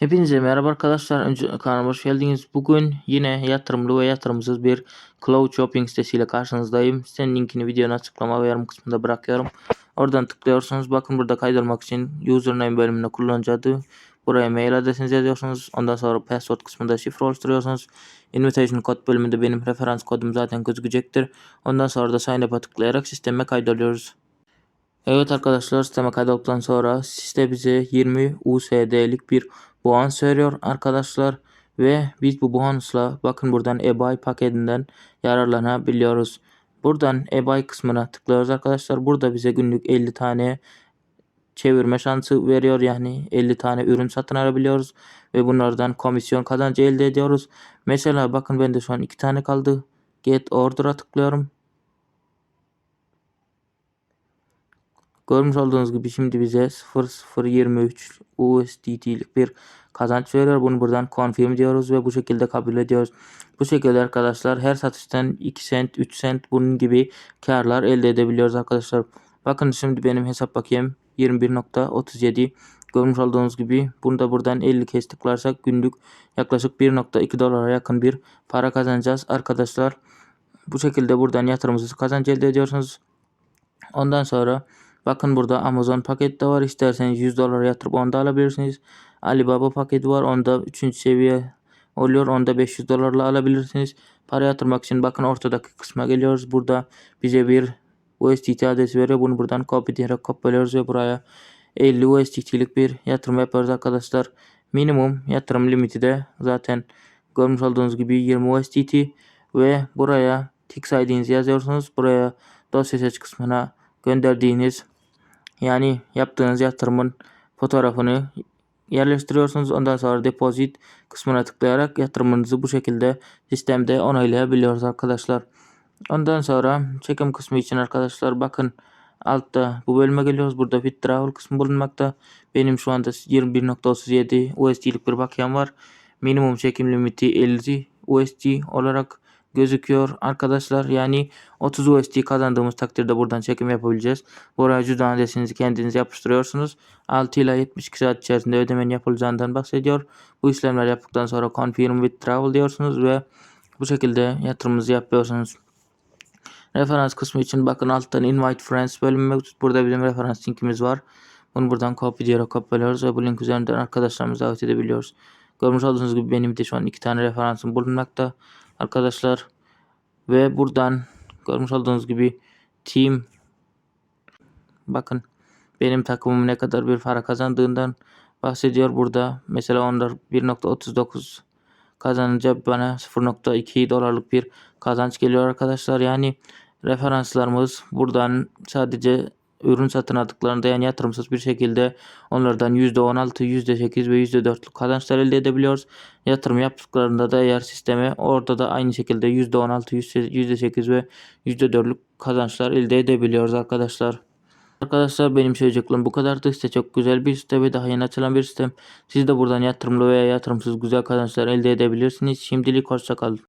Hepinize merhaba arkadaşlar. Önce kanalıma hoş geldiniz. Bugün yine yatırımlı ve yatırımsız bir cloud shopping sitesiyle karşınızdayım. Sitenin linkini videonun açıklama ve yorum kısmında bırakıyorum. Oradan tıklıyorsunuz. Bakın burada kaydolmak için username bölümünde kullanıcı adı. Buraya mail adresinizi yazıyorsunuz. Ondan sonra password kısmında şifre oluşturuyorsunuz. Invitation kod bölümünde benim referans kodum zaten gözükecektir. Ondan sonra da sign up'a tıklayarak sisteme kaydoluyoruz. Evet arkadaşlar sisteme kaydolduktan sonra site bize 20 USD'lik bir bonus veriyor arkadaşlar. Ve biz bu bonusla bakın buradan eBay paketinden yararlanabiliyoruz. Buradan eBay kısmına tıklıyoruz arkadaşlar. Burada bize günlük 50 tane çevirme şansı veriyor. Yani 50 tane ürün satın alabiliyoruz. Ve bunlardan komisyon kazancı elde ediyoruz. Mesela bakın bende şu an 2 tane kaldı. Get order'a tıklıyorum. Görmüş olduğunuz gibi şimdi bize 0.023 USDT'lik bir kazanç veriyor. Bunu buradan confirm diyoruz ve bu şekilde kabul ediyoruz. Bu şekilde arkadaşlar her satıştan 2 cent, 3 cent bunun gibi karlar elde edebiliyoruz arkadaşlar. Bakın şimdi benim hesap bakayım 21.37 görmüş olduğunuz gibi bunu da buradan 50 kez tıklarsak günlük yaklaşık 1.2 dolara yakın bir para kazanacağız arkadaşlar. Bu şekilde buradan yatırımsız kazanç elde ediyorsunuz. Ondan sonra bakın burada Amazon paketi de var. İsterseniz 100 dolar yatırıp onu da alabilirsiniz. Alibaba paketi var. Onda 3. seviye oluyor. Onda 500 dolarla alabilirsiniz. Para yatırmak için bakın ortadaki kısma geliyoruz. Burada bize bir USDT adresi veriyor. Bunu buradan copy diyerek kopyalıyoruz ve buraya 50 USDT'lik bir yatırım yapıyoruz arkadaşlar. Minimum yatırım limiti de zaten görmüş olduğunuz gibi 20 USDT ve buraya Tix ID'nizi yazıyorsunuz. Buraya dosya seç kısmına gönderdiğiniz yani yaptığınız yatırımın fotoğrafını yerleştiriyorsunuz. Ondan sonra deposit kısmına tıklayarak yatırımınızı bu şekilde sistemde onaylayabiliyoruz arkadaşlar. Ondan sonra çekim kısmı için arkadaşlar bakın altta bu bölüme geliyoruz. Burada withdrawal kısmı bulunmakta. Benim şu anda 21.37 USD'lik bir bakiyem var. Minimum çekim limiti 50 USD olarak gözüküyor arkadaşlar. Yani 30 USD kazandığımız takdirde buradan çekim yapabileceğiz. Buraya cüzdan adresinizi kendiniz yapıştırıyorsunuz. 6 ile 72 saat içerisinde ödemenin yapılacağından bahsediyor. Bu işlemler yaptıktan sonra confirm withdrawal diyorsunuz ve bu şekilde yatırımınızı yapıyorsunuz. Referans kısmı için bakın alttan invite friends bölümü mevcut. Burada bizim referans linkimiz var. Bunu buradan copy diyerek kopyalıyoruz ve bu link üzerinden arkadaşlarımızı davet edebiliyoruz. Görmüş olduğunuz gibi benim de şu an iki tane referansım bulunmakta arkadaşlar. Ve buradan görmüş olduğunuz gibi team bakın benim takımım ne kadar bir para kazandığından bahsediyor burada. Mesela onlar 1.39 kazanınca bana 0.2 dolarlık bir kazanç geliyor arkadaşlar. Yani referanslarımız buradan sadece ürün satın aldıklarında yani yatırımsız bir şekilde onlardan %16, %8 ve %4'lük kazançlar elde edebiliyoruz. Yatırım yaptıklarında da eğer sisteme orada da aynı şekilde %16, %8 ve %4'lük kazançlar elde edebiliyoruz arkadaşlar. Arkadaşlar benim söyleyeceklerim bu kadardı. Site çok güzel bir site ve daha yeni açılan bir sistem. Siz de buradan yatırımlı veya yatırımsız güzel kazançlar elde edebilirsiniz. Şimdilik hoşçakalın.